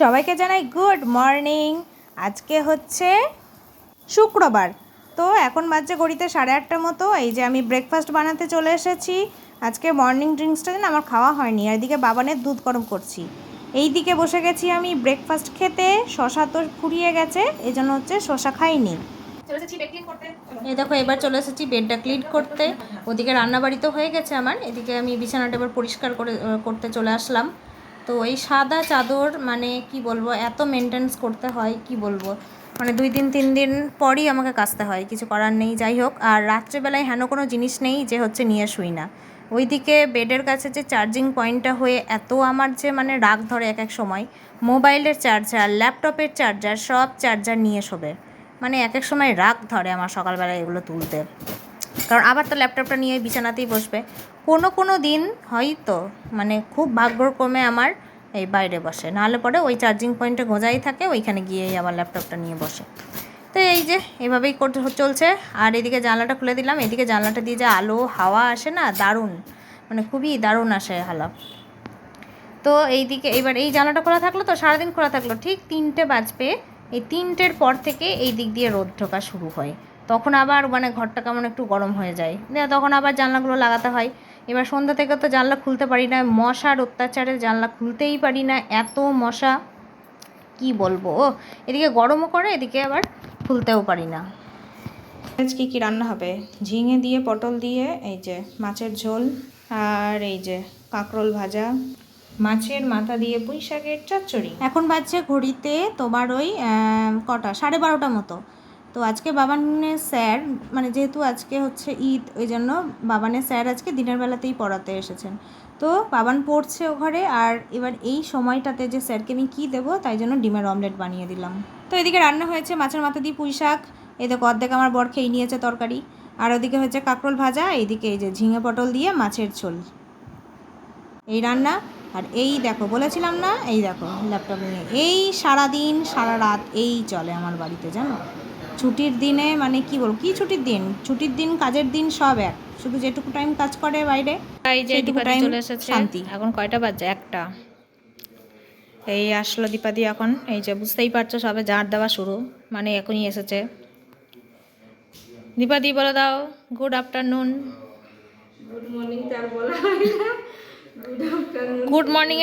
সবাইকে জানাই good morning. আজকে হচ্ছে শুক্রবার। তো এখন বাজছে ঘড়িতে সাড়ে আটটার মতো। এই যে আমি ব্রেকফাস্ট বানাতে চলে এসেছি। আজকে মর্নিং ড্রিঙ্কসটা যেন আমার খাওয়া হয়নি। আর এদিকে বাবানের দুধ গরম করছি। এই দিকে বসে গেছি আমি ব্রেকফাস্ট খেতে। শশা তো ফুরিয়ে গেছে এই জন্য হচ্ছে শশা খাইনি। এই দেখো, এবার চলে এসেছি বেডটা ক্লিন করতে। ওদিকে রান্নাবাড়ি তো হয়ে গেছে আমার। এদিকে আমি বিছানাটা এবার পরিষ্কার করে করতে চলে আসলাম। তো এই সাদা চাদর মানে কি বলব, এত মেনটেন্স করতে হয়, কি বলব? মানে দুই দিন, তিন দিন পরই আমাকে কাচতে হয়, কিছু করার নেই, যাই হোক। আর রাত্রেবেলায় হেন কোনো জিনিস নেই যে হচ্ছে নিয়ে শুই না। ওইদিকে বেডের কাছে যে চার্জিং পয়েন্টটা হয়ে এত আমার যে মানে রাগ ধরে এক এক সময়। মোবাইলের চার্জার ল্যাপটপের চার্জার সব চার্জার নিয়ে শোবে। মানে এক এক সময় রাগ ধরে আমার সকালবেলা এগুলো তুলতে। কারণ আবার তো ল্যাপটপটা নিয়ে বিছানাতেই বসবে। কোনো কোনো দিন হয়তো মানে খুব ভাগ্যক্রমে আমার এই বাইরে বসে। নাহলে পরে ওই চার্জিং পয়েন্টে গোজাই থাকে, ওইখানে গিয়েই আবার ল্যাপটপটা নিয়ে বসে। তো এই যে, এভাবেই চলছে। আর এদিকে জানলাটা খুলে দিলাম। এদিকে জানলাটা দিয়ে যে আলো, হাওয়া আসে না, দারুণ। মানে খুবই দারুণ আসে হালা তো এইদিকে, এবার এই জানলাটা খোলা থাকল তো, সারাদিন খোলা থাকল। ঠিক তিনটে বাজবে। এই তিনটের পর থেকে এই দিক দিয়ে রোদ ঢোকা শুরু হয়। তখন আবার মানে ঘরটা কেমন একটু গরম হয়ে যায়। তখন আবার জানলাগুলো লাগাতে হয়। এবার সন্ধ্যা থেকে তো জানলা খুলতে পারি না, মশার অত্যাচারে জানলা খুলতেই পারি না, এত মশা। কি বলব? এদিকে গরমও করে, এদিকে আবার খুলতেও পারি না। আজ কী কী রান্না হবে? ঝিঙে দিয়ে, পটল দিয়ে, এই যে মাছের ঝোল, আর এই যে কাঁকরোল ভাজা। মাছের মাথা দিয়ে পুঁই শাকের চচ্চড়ি। এখন বাজছে ঘড়িতে তোমার ওই কটা? সাড়ে বারোটা মতো। তো আজকে বাবানের স্যার মানে যেহেতু আজকে হচ্ছে ঈদ, ওই জন্য বাবানের স্যার আজকে দিনের বেলাতেই পড়াতে এসেছেন। তো বাবান পড়ছে ও ঘরে, আর এবার এই সময়টাতে যে স্যারকে আমি কী দেবো, তাই জন্য ডিমের অমলেট বানিয়ে দিলাম। তো এদিকে রান্না হয়েছে মাছের মাথা দিয়ে পুঁই শাক এই দেখো অর্ধেক আমার বর খেয়ে নিয়েছে তরকারি, আর ওদিকে হচ্ছে কাঁকরোল ভাজা এইদিকে এই যে ঝিঙে পটল দিয়ে মাছের ঝোল। এই রান্না আর এই দেখো বলেছিলাম না? এই দেখো ল্যাপটপ নিয়ে। এই সারা দিন সারা রাত এই চলে আমার বাড়িতে জানো? ছুটির দিনে মানে কি বলব কি ছুটির দিন? ছুটির দিন কাজের দিন সব এক। শুধু যেটুকু টাইম কাজ করে বাইরে এই যে সেইটুকু দীপাদি চলে এসেছে। শান্তি। এখন কয়টা বাজে? একটা। এই আসলো দীপাদি এখন। এই যে বুঝতেই পারছ সবে ঝাড় দেওয়া শুরু। মানে এখনই এসেছে। দীপাদি বলে দাও গুড আফটারনুন গুড মর্নিং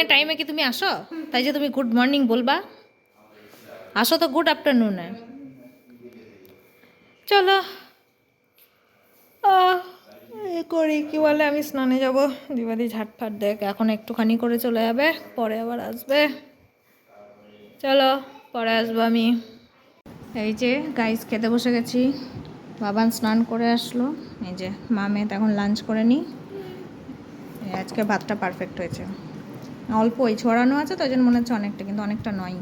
এর টাইমে কি তুমি আসো? তাই যে তুমি গুড মর্নিং বলবা। আসো তো গুড আফটারনুনে চলো। করি, কি বলে, আমি স্নানে যাব। দিবাদি ঝাটফাট দেখ, এখন একটুখানি করে চলে যাবে, পরে আবার আসবে। চলো, পরে আসব আমি। এই যে গাইস খেতে বসে গেছি। বাবান স্নান করে আসলো। এই যে মামে এখন লাঞ্চ করে নি। এই আজকে ভাতটা পারফেক্ট হয়েছে। অল্প ওই ছড়ানো আছে তো ওই জন্য মনে হচ্ছে অনেকটা, কিন্তু অনেকটা নয়।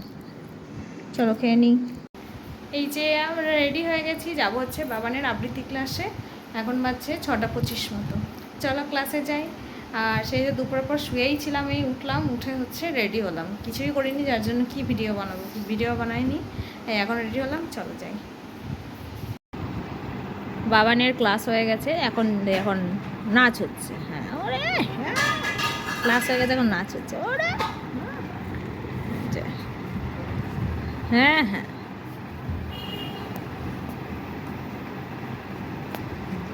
চলো খেয়ে নিই। এই যে আমরা রেডি হয়ে গেছি, যাব হচ্ছে বাবানের আবৃত্তি ক্লাসে এখন বাজছে ছটা পঁচিশ মতো। চলো ক্লাসে যাই। আর সেই যে দুপুরের পর শুয়েই ছিলাম, এই উঠলাম, উঠে হচ্ছে রেডি হলাম। কিছুই করিনি, যার জন্য কি ভিডিও বানাবো ভিডিও বানাইনি। এখন রেডি হলাম, চলো যাই। বাবানের ক্লাস হয়ে গেছে, এখন এখন নাচ হচ্ছে হ্যাঁ। ওরে, ক্লাস হয়ে গেছে, এখন নাচ হচ্ছে। ওরে হ্যাঁ হ্যাঁ।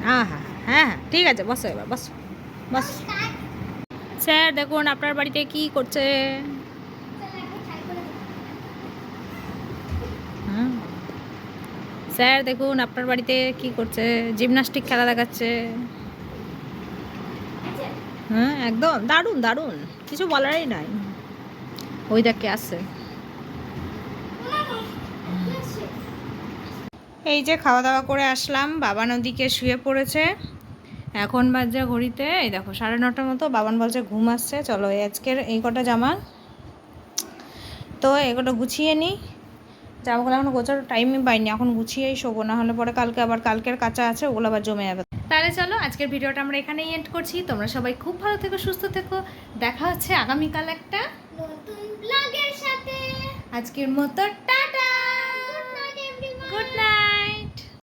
হ্যাঁ হ্যাঁ হ্যাঁ হ্যাঁ ঠিক আছে, বসো এবার, বসো, বস। স্যার, দেখুন, আপনার বাড়িতে কি করছে? হ্যাঁ। স্যার, দেখুন, আপনার বাড়িতে কি করছে? জিমনাস্টিক খেলা দেখাচ্ছে। হ্যাঁ একদম। দারুণ দারুণ। কিছু বলারই নাই। ওই দেখে আসছে এই যে খাওয়া দাওয়া করে আসলাম বাবা নদীকে শুয়ে পড়েছে। এখন বাজে ঘড়িতে এই দেখো সাড়ে নটার মতো বাবান বলছে ঘুম আসছে। চলো এই আজকের এই কটা জামা। তো এগুলো গুছিয়ে নিই জামাগুলো এখন গোছার টাইমই পাইনি এখন গুছিয়েই শোবো না হলে পরে কালকে আবার কালকের কাঁচা আছে ওগুলো আবার জমে যাবে। তাহলে চলো আজকের ভিডিওটা আমরা এখানেই এন্ড করছি। তোমরা সবাই খুব ভালো থেকো সুস্থ থেকো। দেখা হচ্ছে আগামীকাল একটা নতুন ব্লগের সাথে। আজকের মতো টা